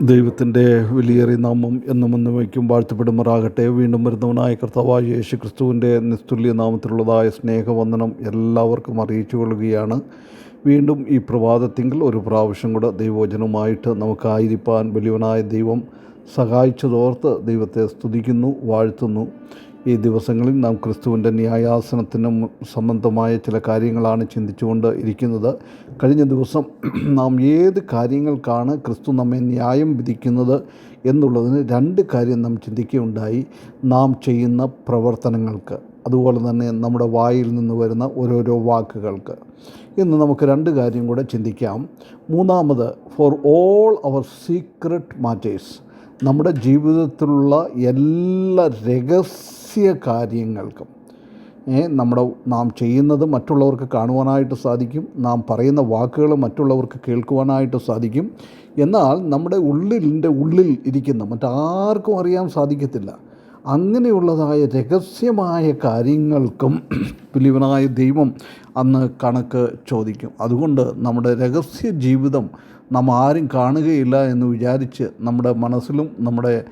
ദൈവത്തിന്റെ വിലയേറിയ നാമം എന്നും എന്നും വയ്ക്കും വാഴ്ത്തപ്പെടുമാറാകട്ടെ. വീണ്ടും വരുന്നവനായ കർത്താവായ യേശു ക്രിസ്തുവിന്റെ നിസ്തുല്യ നാമത്തിലുള്ളതായ സ്നേഹവന്ദനം എല്ലാവർക്കും അറിയിച്ചു കൊള്ളുകയാണ്. വീണ്ടും ഈ പ്രഭാതത്തിങ്കിൽ ഒരു പ്രാവശ്യം കൂടെ ദൈവവചനവുമായിട്ട് നമുക്കായിരിക്കാൻ വലിയവനായ ദൈവം സഹായിച്ചതോർത്ത് ദൈവത്തെ സ്തുതിക്കുന്നു വാഴ്ത്തുന്നു. ഈ ദിവസങ്ങളിൽ നാം ക്രിസ്തുവിന്റെ ന്യായാസനത്തിന് സംബന്ധമായ ചില കാര്യങ്ങളാണ് ചിന്തിച്ചുകൊണ്ട് ഇരിക്കുന്നത്. കഴിഞ്ഞ ദിവസം നാം ഏത് കാര്യങ്ങൾക്കാണ് ക്രിസ്തു നമ്മെ ന്യായം വിധിക്കുന്നത് എന്നുള്ളതിന് രണ്ട് കാര്യം നാം ചിന്തിക്കുകയുണ്ടായി. നാം ചെയ്യുന്ന പ്രവർത്തനങ്ങൾക്ക് അതുപോലെ തന്നെ നമ്മുടെ വായിൽ നിന്ന് വരുന്ന ഓരോരോ വാക്കുകൾക്ക്. ഇന്ന് നമുക്ക് രണ്ട് കാര്യം കൂടെ ചിന്തിക്കാം. മൂന്നാമത് for all our secret matters നമ്മുടെ ജീവിതത്തിലുള്ള എല്ലാ രഹസ്യ കാര്യങ്ങൾക്കും ഏ, നമ്മുടെ നാം ചെയ്യുന്നത് മറ്റുള്ളവർക്ക് കാണുവാനായിട്ട് സാധിക്കും നാം പറയുന്ന വാക്കുകൾ മറ്റുള്ളവർക്ക് കേൾക്കുവാനായിട്ട് സാധിക്കും. എന്നാൽ നമ്മുടെ ഉള്ളിലിന്റെ ഉള്ളിൽ ഇരിക്കുന്ന മറ്റാർക്കും അറിയാൻ സാധിക്കത്തില്ല. അങ്ങനെയുള്ളതായ രഹസ്യമായ കാര്യങ്ങൾക്കും വലിയവനായ ദൈവം അന്ന് കണക്ക് ചോദിക്കും. അതുകൊണ്ട് നമ്മുടെ രഹസ്യ ജീവിതം നാം ആരും കാണുകയില്ല എന്ന് വിചാരിച്ച് നമ്മുടെ മനസ്സിലും നമ്മുടെ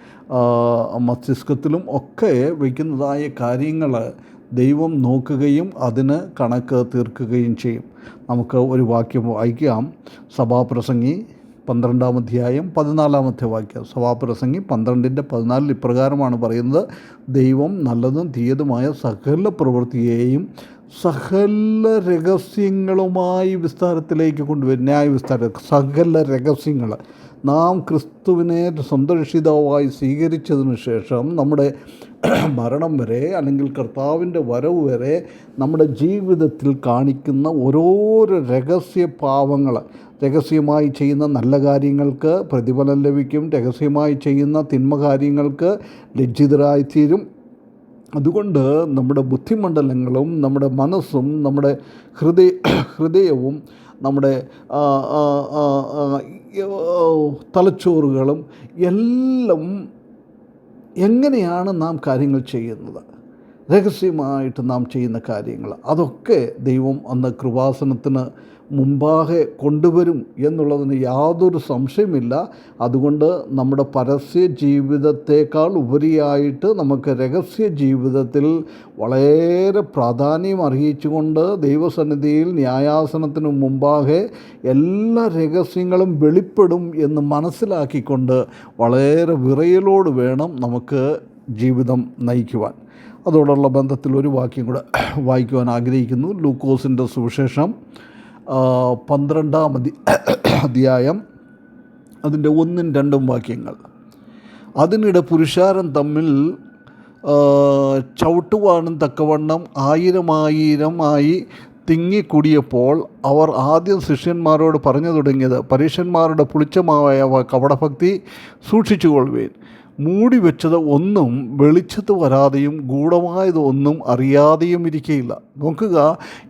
മസ്തിഷ്കത്തിലും ഒക്കെ വയ്ക്കുന്നതായ കാര്യങ്ങൾ ദൈവം നോക്കുകയും അതിന് കണക്ക് തീർക്കുകയും ചെയ്യും. നമുക്ക് ഒരു വാക്യം വായിക്കാം. സഭാപ്രസംഗി പന്ത്രണ്ടാം അധ്യായം പതിനാലാമത്തെ വാക്യം. സഭാപ്രസംഗി പന്ത്രണ്ടിന്റെ പതിനാലിൽ ഇപ്രകാരമാണ് പറയുന്നത്. ദൈവം നല്ലതും തീയതുമായ സകല പ്രവൃത്തിയെയും സകല രഹസ്യങ്ങളുമായി വിസ്താരത്തിലേക്ക് കൊണ്ടുവരും. ന്യായ വിസ്താരം. സകല രഹസ്യങ്ങൾ നാം ക്രിസ്തുവിനെ സംരക്ഷിതാവായി രക്ഷിതാവായി സ്വീകരിച്ചതിന് ശേഷം നമ്മുടെ മരണം വരെ അല്ലെങ്കിൽ കർത്താവിന്റെ വരവ് വരെ നമ്മുടെ ജീവിതത്തിൽ കാണിക്കുന്ന ഓരോരോ രഹസ്യ പാവങ്ങൾ രഹസ്യമായി ചെയ്യുന്ന നല്ല കാര്യങ്ങൾക്ക് പ്രതിഫലം ലഭിക്കും. രഹസ്യമായി ചെയ്യുന്ന തിന്മ കാര്യങ്ങൾക്ക് ലജ്ജിതരായിത്തീരും. അതുകൊണ്ട് നമ്മുടെ ബുദ്ധിമണ്ഡലങ്ങളും നമ്മുടെ മനസ്സും നമ്മുടെ ഹൃദയ ഹൃദയവും നമ്മുടെ തലച്ചോറുകളും എല്ലാം എങ്ങനെയാണ് നാം കാര്യങ്ങൾ ചെയ്യുന്നത്? രഹസ്യമായിട്ട് നാം ചെയ്യുന്ന കാര്യങ്ങൾ. അതൊക്കെ ദൈവം അന്ന് കൃപാസനത്തിന് മുമ്പാകെ കൊണ്ടുവരും എന്നുള്ളതിന് യാതൊരു സംശയമില്ല അതുകൊണ്ട് നമ്മുടെ പരസ്യ ജീവിതത്തേക്കാൾ ഉപരിയായിട്ട് നമുക്ക് രഹസ്യ ജീവിതത്തിൽ വളരെ പ്രാധാന്യം അറിയിച്ചുകൊണ്ട് ദൈവസന്നിധിയിൽ ന്യായാസനത്തിന് മുമ്പാകെ എല്ലാ രഹസ്യങ്ങളും വെളിപ്പെടും എന്ന് മനസ്സിലാക്കിക്കൊണ്ട് വളരെ വിറയലോട് വേണം നമുക്ക് ജീവിതം നയിക്കുവാൻ. അതോടുള്ള ബന്ധത്തിൽ ഒരു വാക്യം കൂടെ വായിക്കുവാൻ ആഗ്രഹിക്കുന്നു. ലൂക്കോസിന്റെ സുവിശേഷം പന്ത്രണ്ടാം അധി അധ്യായം. അതിന്റെ ഒന്നും രണ്ടും വാക്യങ്ങൾ. അതിനിടെ പുരുഷാരം തമ്മിൽ ചവിട്ടുവാനും തക്കവണ്ണം ആയിരം ആയിരമായി തിങ്ങിക്കൂടിയപ്പോൾ അവർ ആദ്യം ശിഷ്യന്മാരോട് പറഞ്ഞു തുടങ്ങിയത് പരീക്ഷന്മാരുടെ പുളിച്ചമായ കപടഭക്തി സൂക്ഷിച്ചുകൊള്ളുവേൻ. മൂടി വെച്ചത് ഒന്നും വെളിച്ചത്ത് വരാതെയും ഗൂഢമായത് ഒന്നും അറിയാതെയും ഇരിക്കുകയില്ല നോക്കുക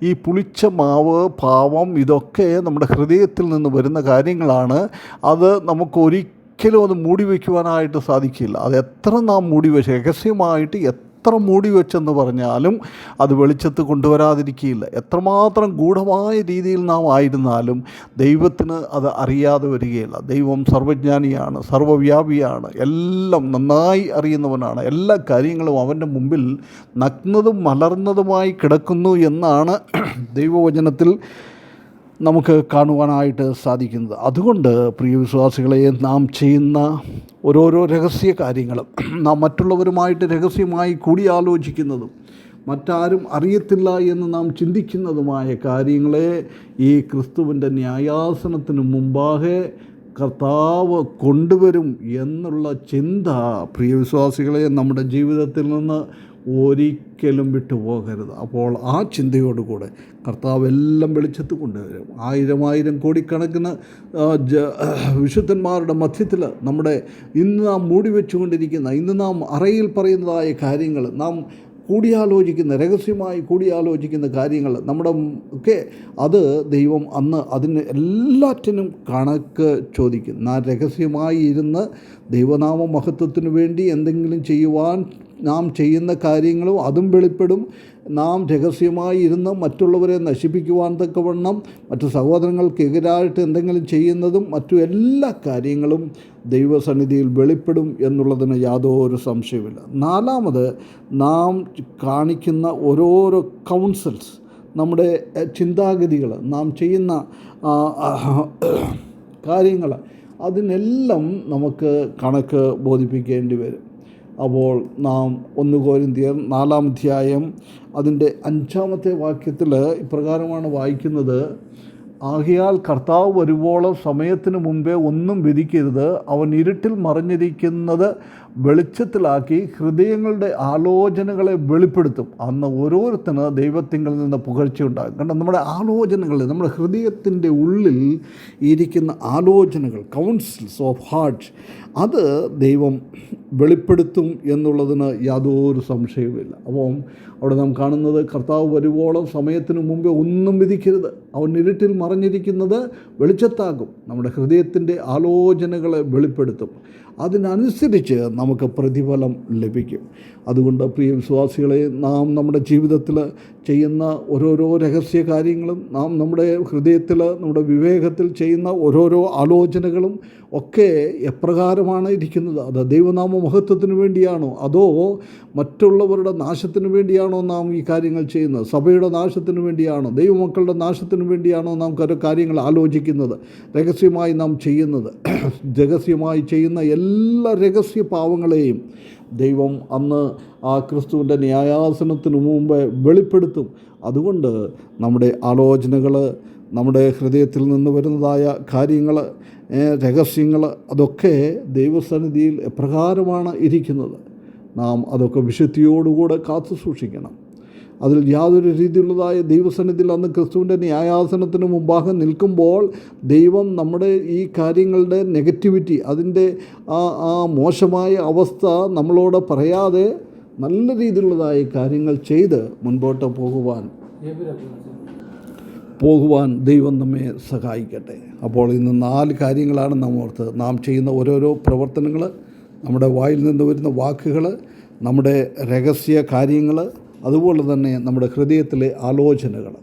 ഈ പുളിച്ച മാവ് പാവം ഇതൊക്കെ നമ്മുടെ ഹൃദയത്തിൽ നിന്ന് വരുന്ന കാര്യങ്ങളാണ്. അത് നമുക്ക് ഒരിക്കലും അത് മൂടി വയ്ക്കുവാനായിട്ട് സാധിക്കില്ല. അത് എത്ര നാം മൂടി വെച്ച് രഹസ്യമായിട്ട് എത്ര മൂടി വെച്ചെന്ന് പറഞ്ഞാലും അത് വെളിച്ചത്ത് കൊണ്ടുവരാതിരിക്കുകയില്ല. എത്രമാത്രം ഗൂഢമായ രീതിയിൽ നാം ആയിരുന്നാലും ദൈവത്തിന് അത് അറിയാതെ വരികയില്ല. ദൈവം സർവജ്ഞാനിയാണ് സർവവ്യാപിയാണ് എല്ലാം നന്നായി അറിയുന്നവനാണ്. എല്ലാ കാര്യങ്ങളും അവന്റെ മുമ്പിൽ നഗ്നതും മലർന്നതുമായി കിടക്കുന്നു എന്നാണ് ദൈവവചനത്തിൽ നമുക്ക് കാണുവാനായിട്ട് സാധിക്കുന്നത്. അതുകൊണ്ട് പ്രിയ വിശ്വാസികളെ നാം ചെയ്യുന്ന ഓരോരോ രഹസ്യ കാര്യങ്ങളും നാം മറ്റുള്ളവരുമായിട്ട് രഹസ്യമായി കൂടിയാലോചിക്കുന്നതും മറ്റാരും അറിയത്തില്ല എന്ന് നാം ചിന്തിക്കുന്നതുമായ കാര്യങ്ങളെ ഈ ക്രിസ്തുവിന്റെ ന്യായാസനത്തിന് മുമ്പാകെ കർത്താവ് കൊണ്ടുവരും എന്നുള്ള ചിന്ത പ്രിയ വിശ്വാസികളെ നമ്മുടെ ജീവിതത്തിൽ നിന്ന് ഒരിക്കലും വിട്ടുപോകരുത് അപ്പോൾ ആ ചിന്തയോടുകൂടെ കർത്താവ് എല്ലാം വെളിച്ചത്ത് കൊണ്ടുവരും. ആയിരം ആയിരം കോടിക്കണക്കിന് വിശുദ്ധന്മാരുടെ മധ്യത്തിൽ നമ്മുടെ ഇന്ന് നാം മൂടി വെച്ചുകൊണ്ടിരിക്കുന്ന ഇന്ന് നാം അറയിൽ പറയുന്നതായ കാര്യങ്ങൾ നാം കൂടിയാലോചിക്കുന്ന രഹസ്യമായി കൂടിയാലോചിക്കുന്ന കാര്യങ്ങൾ നമ്മുടെ ഒക്കെ അത് ദൈവം അന്ന് അതിന് എല്ലാറ്റിനും കണക്ക് ചോദിക്കും. ആ രഹസ്യമായി ഇരുന്ന് ദൈവനാമ മഹത്വത്തിന് വേണ്ടി എന്തെങ്കിലും ചെയ്യുവാൻ നാം ചെയ്യുന്ന കാര്യങ്ങളും അതും വെളിപ്പെടും. നാം രഹസ്യമായി ഇരുന്ന് മറ്റുള്ളവരെ നശിപ്പിക്കുവാൻ തക്കവണ്ണം മറ്റു സഹോദരങ്ങൾക്കെതിരായിട്ട് എന്തെങ്കിലും ചെയ്യുന്നതും മറ്റു എല്ലാ കാര്യങ്ങളും ദൈവസന്നിധിയിൽ വെളിപ്പെടും എന്നുള്ളതിന് യാതൊരു സംശയമില്ല നാലാമത് നാം കാണിക്കുന്ന ഓരോരോ കൗൺസിൽസ് നമ്മുടെ ചിന്താഗതികൾ നാം ചെയ്യുന്ന കാര്യങ്ങൾ അതിനെല്ലാം നമുക്ക് കണക്ക് ബോധിപ്പിക്കേണ്ടി വരും. അപ്പോൾ നാം ഒന്ന് കോരിന്തിയർ നാലാം അധ്യായം അതിന്റെ അഞ്ചാമത്തെ വാക്യത്തിൽ ഇപ്രകാരമാണ് വായിക്കുന്നത്. ആകയാൽ കർത്താവ് വരുവോളം സമയത്തിന് മുമ്പേ ഒന്നും വിധിക്കരുത്. അവൻ ഇരുട്ടിൽ മറിഞ്ഞിരിക്കുന്നത് വെളിച്ചത്തിലാക്കി ഹൃദയങ്ങളുടെ ആലോചനകളെ വെളിപ്പെടുത്തും. അന്ന് ഓരോരുത്തന് ദൈവത്തിങ്കിൽ നിന്ന് പുകഴ്ച ഉണ്ടാകും കാരണം നമ്മുടെ ആലോചനകൾ നമ്മുടെ ഹൃദയത്തിന്റെ ഉള്ളിൽ ഇരിക്കുന്ന ആലോചനകൾ കൗൺസിൽസ് ഓഫ് ഹാർട്ട് അത് ദൈവം വെളിപ്പെടുത്തും എന്നുള്ളതിന് യാതൊരു സംശയവുമില്ല. അപ്പം അവിടെ നാം കാണുന്നത് കർത്താവ് വരുവോളം സമയത്തിന് മുമ്പേ ഒന്നും വിധിക്കരുത്. അവൻ ഇരുട്ടിൽ മറഞ്ഞിരിക്കുന്നത് വെളിച്ചത്താകും. നമ്മുടെ ഹൃദയത്തിന്റെ ആലോചനകളെ വെളിപ്പെടുത്തും. അതിനനുസരിച്ച് നമുക്ക് പ്രതിഫലം ലഭിക്കും. അതുകൊണ്ട് പ്രിയ വിശ്വാസികളെ നാം നമ്മുടെ ജീവിതത്തിൽ ചെയ്യുന്ന ഓരോരോ രഹസ്യ കാര്യങ്ങളും നാം നമ്മുടെ ഹൃദയത്തിൽ നമ്മുടെ വിവേകത്തിൽ ചെയ്യുന്ന ഓരോരോ ആലോചനകളും ഒക്കെ എപ്രകാരമാണ് ഇരിക്കുന്നത്? അത് ദൈവനാമ മഹത്വത്തിന് വേണ്ടിയാണോ? അതോ മറ്റുള്ളവരുടെ നാശത്തിന് വേണ്ടിയാണോ നാം ഈ കാര്യങ്ങൾ ചെയ്യുന്നത്? സഭയുടെ നാശത്തിന് വേണ്ടിയാണോ? ദൈവമക്കളുടെ നാശത്തിന് വേണ്ടിയാണോ നാം കാര്യങ്ങൾ ആലോചിക്കുന്നത്? രഹസ്യമായി നാം ചെയ്യുന്നത്. രഹസ്യമായി ചെയ്യുന്ന എല്ലാ രഹസ്യ പാവങ്ങളെയും ദൈവം അന്ന് ആ ക്രിസ്തുവിന്റെ ന്യായാസനത്തിന് മുമ്പ് വെളിപ്പെടുത്തും. അതുകൊണ്ട് നമ്മുടെ ആലോചനകൾ നമ്മുടെ ഹൃദയത്തിൽ നിന്ന് വരുന്നതായ കാര്യങ്ങൾ രഹസ്യങ്ങൾ അതൊക്കെ ദൈവസന്നിധിയിൽ എപ്രകാരമാണ് ഇരിക്കുന്നത്. നാം അതൊക്കെ വിശുദ്ധിയോടുകൂടെ കാത്തു സൂക്ഷിക്കണം അതിൽ യാതൊരു രീതിയിലുള്ളതായ ദൈവസന്നിധിയിൽ അന്ന് ക്രിസ്തുവിന്റെ ന്യായാസനത്തിന് മുമ്പാകെ നിൽക്കുമ്പോൾ ദൈവം നമ്മുടെ ഈ കാര്യങ്ങളുടെ നെഗറ്റിവിറ്റി അതിന്റെ ആ ആ മോശമായ അവസ്ഥ നമ്മളോട് പറയാതെ നല്ല രീതിയിലുള്ളതായ കാര്യങ്ങൾ ചെയ്ത് മുൻപോട്ട് പോകുവാൻ പോകുവാൻ ദൈവം നമ്മെ സഹായിക്കട്ടെ. അപ്പോൾ ഇന്ന് നാല് കാര്യങ്ങളാണ് നാം ഓർത്ത്. നാം ചെയ്യുന്ന ഓരോരോ പ്രവർത്തനങ്ങൾ നമ്മുടെ വായിൽ നിന്ന് വരുന്ന വാക്കുകൾ നമ്മുടെ രഹസ്യ കാര്യങ്ങൾ അതുപോലെ തന്നെ നമ്മുടെ ഹൃദയത്തിലെ ആലോചനകൾ.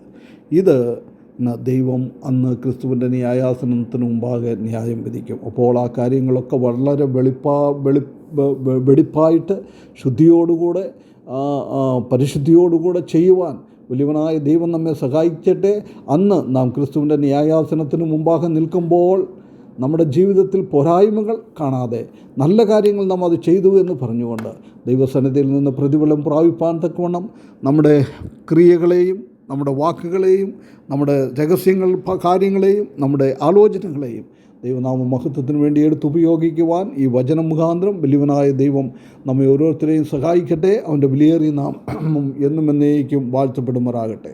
ഇത് ദൈവം അന്ന് ക്രിസ്തുവിന്റെ ന്യായാസനത്തിന് മുമ്പാകെ ന്യായം വിധിക്കും. അപ്പോൾ ആ കാര്യങ്ങളൊക്കെ വളരെ വെളിപ്പാ വെളി വെടിപ്പായിട്ട് ശുദ്ധിയോടുകൂടെ പരിശുദ്ധിയോടുകൂടെ ചെയ്യുവാൻ വലിയവനായ ദൈവം നമ്മെ സഹായിക്കട്ടെ. അന്ന് നാം ക്രിസ്തുവിന്റെ ന്യായാസനത്തിന് മുമ്പാകെ നിൽക്കുമ്പോൾ നമ്മുടെ ജീവിതത്തിൽ പോരായ്മകൾ കാണാതെ നല്ല കാര്യങ്ങൾ നാം അത് ചെയ്തു എന്ന് പറഞ്ഞുകൊണ്ട് ദൈവസന്നിധിയിൽ നിന്ന് പ്രതിഫലം പ്രാപിപ്പാൻ തക്കവണ്ണം നമ്മുടെ ക്രിയകളെയും നമ്മുടെ വാക്കുകളെയും നമ്മുടെ രഹസ്യങ്ങൾ കാര്യങ്ങളെയും നമ്മുടെ ആലോചനകളെയും ദൈവനാമ മഹത്വത്തിന് വേണ്ടി എടുത്തുപയോഗിക്കുവാൻ ഈ വചനം മുഖാന്തരം വലിയവനായ ദൈവം നമ്മെ ഓരോരുത്തരെയും സഹായിക്കട്ടെ. അവന്റെ വിലയേറിയ നാം എന്നും എന്നേക്കും വാഴ്ത്തപ്പെടുമാറാകട്ടെ.